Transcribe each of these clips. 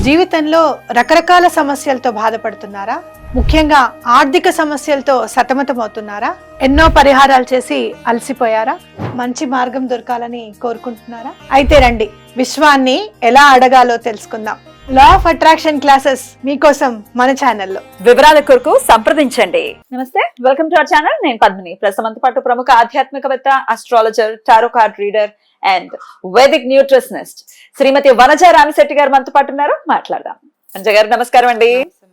జీవితంలో రకరకాల సమస్యలతో బాధపడుతున్నారా? ముఖ్యంగా ఆర్థిక సమస్యలతో సతమతమవుతున్నారా? ఎన్నో పరిహారాలు చేసి అలసిపోయారా? మంచి మార్గం దొరకాలని కోరుకుంటున్నారా? అయితే రండి విశ్వాన్ని ఎలా అడగాలో తెలుసుకుందాం. లా ఆఫ్ అట్రాక్షన్ క్లాసెస్ మీకోసం మన ఛానల్లో వివరాల కొరకు సంప్రదించండి. నమస్తే వెల్కమ్ టు అవర్ ఛానల్ నేను పద్మిని. ప్రస్తుతం పాటు ప్రముఖ ఆధ్యాత్మికవేత్త astrologer tarot card reader and Vedic nutritionist Shrimati Vanaja Ramisetti garu మనతో పాటు ఉన్నారు. మాట్లాడదాం. వనజ గారు నమస్కారం అండి.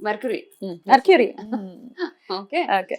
Mercury Mercury okay okay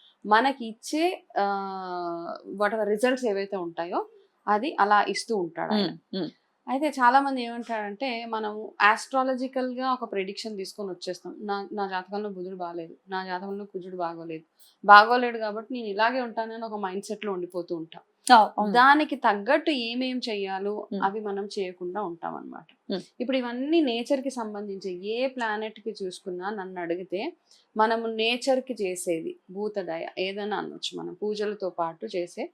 మనకి ఇచ్చే వాట్ రిజల్ట్స్ ఏవైతే ఉంటాయో అది అలా ఇస్తూ ఉంటాడు. అయితే చాలా మంది ఏమంటారంటే మనం ఆస్ట్రాలజికల్గా ఒక ప్రిడిక్షన్ తీసుకొని వచ్చేస్తాం. నా నా జాతకంలో బుధుడు బాగాలేదు నా జాతకంలో కుజుడు బాగోలేదు. బాగోలేడు కాబట్టి నేను ఇలాగే ఉంటానని ఒక మైండ్ సెట్లో ఉండిపోతూ ఉంటాం. దానికి తగ్గట్టు ఏమేం చెయ్యాలో Hmm. అవి మనం చేయకుండా ఉంటాం అనమాట Hmm. ఇప్పుడు ఇవన్నీ నేచర్కి సంబంధించి ఏ ప్లానెట్కి చూసుకున్నా నన్ను అడిగితే మనము నేచర్కి చేసేది భూతదయ ఏదైనా అనొచ్చు. మనం పూజలతో పాటు చేసే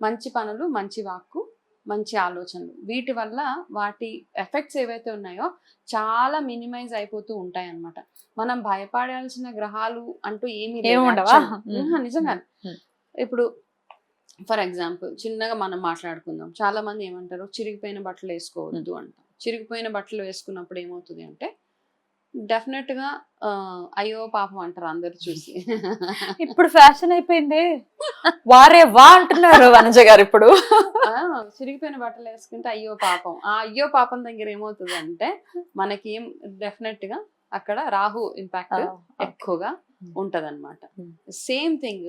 మంచి పనులు మంచి వాక్కు మంచి ఆలోచనలు. వీటి వల్ల వాటి ఎఫెక్ట్స్ ఏవైతే ఉన్నాయో చాలా మినిమైజ్ అయిపోతూ ఉంటాయి అన్నమాట మనం భయపడాల్సిన గ్రహాలు అంటూ ఏమీ నిజంగా Hmm. ఇప్పుడు ఫర్ ఎగ్జాంపుల్ చిన్నగా మనం మాట్లాడుకుందాం. చాలా మంది ఏమంటారు చిరిగిపోయిన బట్టలు వేసుకోవద్దు అంటాం. చిరిగిపోయిన బట్టలు వేసుకున్నప్పుడు ఏమవుతుంది అంటే డెఫినెట్గా అయ్యో పాపం అంటారు అందరు చూసి. ఇప్పుడు ఫ్యాషన్ అయిపోయింది. వారే వా అంటున్నారు వనజ గారు ఇప్పుడు. చిరిగిపోయిన బట్టలు వేసుకుంటే అయ్యో పాపం. ఆ అయ్యో పాపం దగ్గర ఏమవుతుంది అంటే మనకి ఏం డెఫినెట్గా అక్కడ రాహు ఇంపాక్ట్ ఎక్కువగా ఉంటది అనమాట Hmm. సేమ్ థింగ్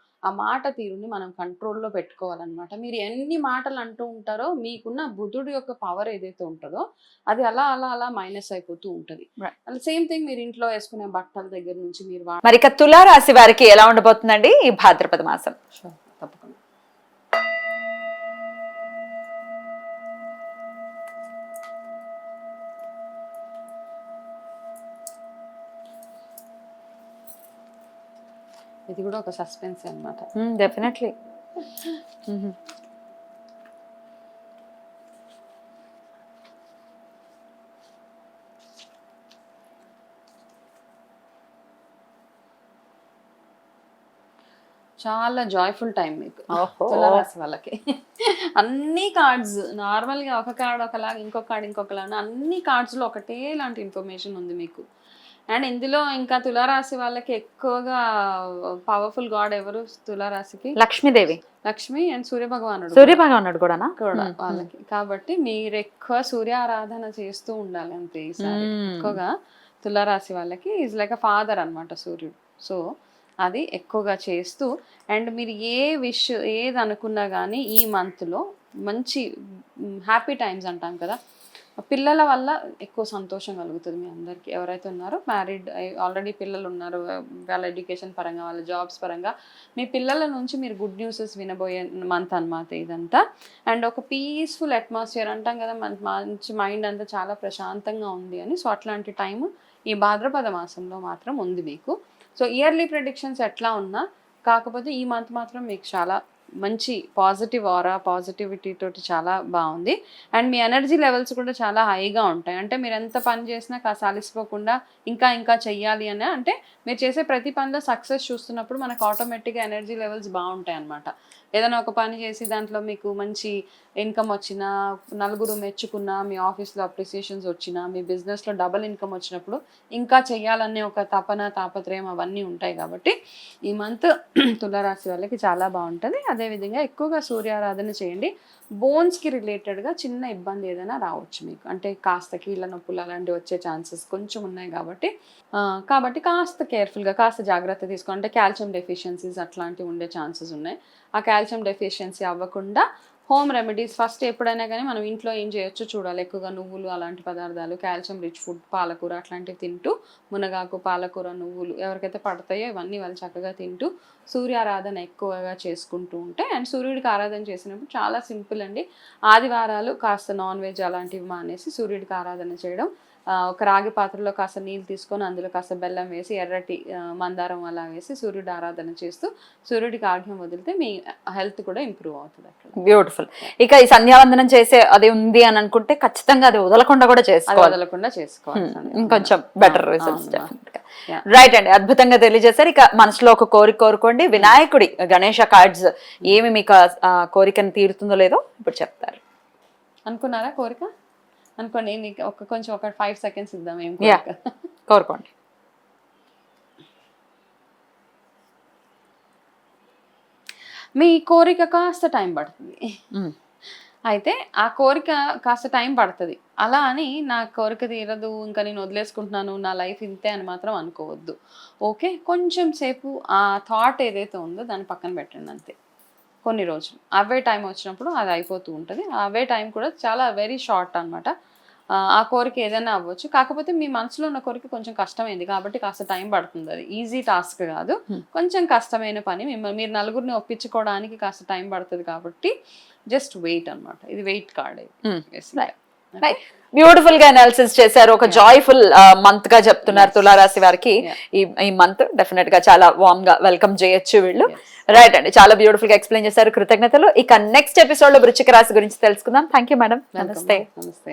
ఆ మాట తీరుని మనం కంట్రోల్లో పెట్టుకోవాలన్నమాట. మీరు ఎన్ని మాటలు అంటూ ఉంటారో మీకున్న బుధుడు యొక్క పవర్ ఏదైతే ఉంటుందో అది అలా అలా అలా మైనస్ అయిపోతూ ఉంటది. సేమ్ థింగ్ మీరు ఇంట్లో వేసుకునే బట్టల దగ్గర నుంచి మీరు మరి ఇక తులారాశి వారికి ఎలా ఉండబోతుందండి? ఈ భాద్రపద మాసం. తప్పకుండా. ఇది కూడా ఒక సస్పెన్స్ అన్నమాట. డెఫినెట్లీ. చాలా జాయ్ఫుల్ టైం మీకు. తులారాశి వాళ్ళకి. అన్ని కార్డ్స్ నార్మల్గా ఒక కార్డ్ ఒకలాగా ఇంకొక కార్డ్ ఇంకొకలాగా అన్ని కార్డ్స్లో ఒకటే లాంటి ఇన్ఫర్మేషన్ ఉంది మీకు. అండ్ ఇందులో ఇంకా తులారాశి వాళ్ళకి ఎక్కువగా పవర్ఫుల్ గాడ్ ఎవరు? తులారాశికి? లక్ష్మీదేవి. లక్ష్మి అండ్ సూర్య భగవానుడు సూర్య భగవానుడు కూడా. వాళ్ళకి. కాబట్టి మీరు ఎక్కువ సూర్య ఆరాధన చేస్తూ ఉండాలి అంతే ఈసారి. ఎక్కువగా తులారాశి వాళ్ళకి ఈజ్ లైక్ అ ఫాదర్ అన్నమాట సూర్యుడు. సో అది ఎక్కువగా చేస్తూ అండ్ మీరు ఏ విష్ ఏది అనుకున్నా కానీ ఈ మంత్లో మంచి హ్యాపీ టైమ్స్ అంటాం కదా పిల్లల వల్ల ఎక్కువ సంతోషం కలుగుతుంది మీ అందరికీ. ఎవరైతే ఉన్నారో మ్యారీడ్ ఆల్రెడీ పిల్లలు ఉన్నారు వాళ్ళ ఎడ్యుకేషన్ పరంగా వాళ్ళ జాబ్స్ పరంగా మీ పిల్లల నుంచి మీరు గుడ్ న్యూసెస్ వినబోయే మంత్ అనమాట ఇదంతా. అండ్ ఒక పీస్ఫుల్ అట్మాస్ఫియర్ అంటాం కదా మన మంచి మైండ్ అంతా చాలా ప్రశాంతంగా ఉంది అని. సో అట్లాంటి టైం ఈ భాద్రపద మాసంలో మాత్రం ఉంది మీకు. సో ఇయర్లీ ప్రిడిక్షన్స్ ఎట్లా ఉన్నా కాకపోతే ఈ మంత్ మాత్రం మీకు చాలా మంచి పాజిటివ్ ఆరా పాజిటివిటీ తోటి చాలా బాగుంది. అండ్ మీ ఎనర్జీ లెవెల్స్ కూడా చాలా హైగా ఉంటాయి. అంటే మీరు ఎంత పని చేసినా కాస్త అలసిపోకుండా ఇంకా ఇంకా చెయ్యాలి అని అంటే మీరు చేసే ప్రతి పనిలో సక్సెస్ చూస్తున్నప్పుడు మనకు ఆటోమేటిక్గా ఎనర్జీ లెవెల్స్ బాగుంటాయి అన్నమాట ఏదైనా ఒక పని చేసి దాంట్లో మీకు మంచి ఇన్కమ్ వచ్చినా నలుగురు మెచ్చుకున్నా మీ ఆఫీస్లో అప్రిసియేషన్స్ వచ్చినా మీ బిజినెస్లో డబల్ ఇన్కమ్ వచ్చినప్పుడు ఇంకా చెయ్యాలనే ఒక తపన తాపత్రయం అవన్నీ ఉంటాయి కాబట్టి ఈ మంత్ తులారాశి వాళ్ళకి చాలా బాగుంటుంది. అదేవిధంగా ఎక్కువగా సూర్యారాధన చేయండి. బోన్స్కి రిలేటెడ్గా చిన్న ఇబ్బంది ఏదైనా రావచ్చు మీకు. అంటే కాస్త కీళ్ళ నొప్పులు అలాంటివి వచ్చే ఛాన్సెస్ కొంచెం ఉన్నాయి కాబట్టి కాబట్టి కాస్త కేర్ఫుల్గా కాస్త జాగ్రత్త తీసుకోండి అంటే కాల్షియం డెఫిషియన్సీస్ అట్లాంటివి ఉండే ఛాన్సెస్ ఉన్నాయి. ఆ కాల్షియం డెఫిషియన్సీ అవ్వకుండా హోమ్ రెమెడీస్ ఫస్ట్ ఎప్పుడైనా కానీ మనం ఇంట్లో ఏం చేయొచ్చు చూడాలి. ఎక్కువగా నువ్వులు అలాంటి పదార్థాలు కాల్షియం రిచ్ ఫుడ్ పాలకూర అట్లాంటివి తింటూ మునగాకు పాలకూర నువ్వులు ఎవరికైతే పడతాయో ఇవన్నీ వాళ్ళు చక్కగా తింటూ సూర్యారాధన ఎక్కువగా చేసుకుంటూ ఉంటే అండ్ సూర్యుడికి ఆరాధన చేసినప్పుడు చాలా సింపుల్ అండి. ఆదివారాలు కాస్త నాన్ వెజ్ అలాంటివి మానేసి సూర్యుడికి ఆరాధన చేయడం ఒక రాగి పాత్రలో కాస్త నీళ్ళు తీసుకొని అందులో కాస్త బెల్లం వేసి ఎర్రటి మందారం అలా వేసి సూర్యుడి ఆరాధన చేస్తూ సూర్యుడికి ఆర్ఘ్యం వదిలితే మీ హెల్త్ కూడా ఇంప్రూవ్ అవుతుంది అక్కడ. బ్యూటిఫుల్ ఇక ఈ సంధ్యావందనం చేసే అది ఉంది అని అనుకుంటే ఖచ్చితంగా అది వదలకుండా కూడా చేసుకోవాలి. వదలకుండా చేసుకోవాలి ఇంకొంచెం బెటర్ రిజల్ట్స్. రైట్ అండి. అద్భుతంగా తెలియజేశారు. ఇక మనసులో ఒక కోరిక కోరుకోండి. వినాయకుడి గణేష కార్డ్స్ ఏమి మీకు కోరికను తీరుతుందో లేదో ఇప్పుడు చెప్తారు. అనుకున్నారా కోరిక? అనుకోండి నీకు ఒక కొంచెం ఒక ఫైవ్ సెకండ్స్ ఇద్దాం ఏం కోరుకోండి. మీ కోరిక కాస్త టైం పడుతుంది. Mm. అయితే ఆ కోరిక కాస్త టైం పడుతుంది. అలా అని నా కోరిక తీరదు ఇంకా నేను వదిలేసుకుంటున్నాను నా లైఫ్ ఇంతే అని మాత్రం అనుకోవద్దు. ఓకే కొంచెం సేపు ఆ థాట్ ఏదైతే ఉందో దాన్ని పక్కన పెట్టండి అంతే. కొన్ని రోజులు. అవే టైం వచ్చినప్పుడు అది అయిపోతూ ఉంటుంది. అవే టైం కూడా చాలా వెరీ షార్ట్ అనమాట ఆ, కోరిక ఏదైనా అవ్వచ్చు. కాకపోతే మీ మనసులో ఉన్న కోరిక కొంచెం కష్టమైంది కాబట్టి కాస్త టైం పడుతుంది అది. ఈజీ టాస్క్ కాదు. కొంచెం కష్టమైన పని. మిమ్మల్ని మీరు నలుగురిని ఒప్పించుకోవడానికి కాస్త టైం పడుతుంది కాబట్టి జస్ట్ వెయిట్ అన్నమాట. ఇది వెయిట్ కార్డ్. బ్యూటిఫుల్గా అనాలిసిస్ చేశారు. ఒక. జాయ్ఫుల్ మంత్గా చెప్తున్నారు. తులారాశి వారికి. ఈ మంత్ డెఫినెట్గా చాలా వార్మ్గా వెల్కమ్ చేయొచ్చు వీళ్ళు. రైట్ అండి. చాలా బ్యూటిఫుల్గా ఎక్స్ప్లెయిన్ చేశారు కృతజ్ఞతలు. ఇక నెక్స్ట్ ఎపిసోడ్లో వృచ్చిక రాశి గురించి తెలుసుకుందాం. థ్యాంక్ యూ మేడం నమస్తే నమస్తే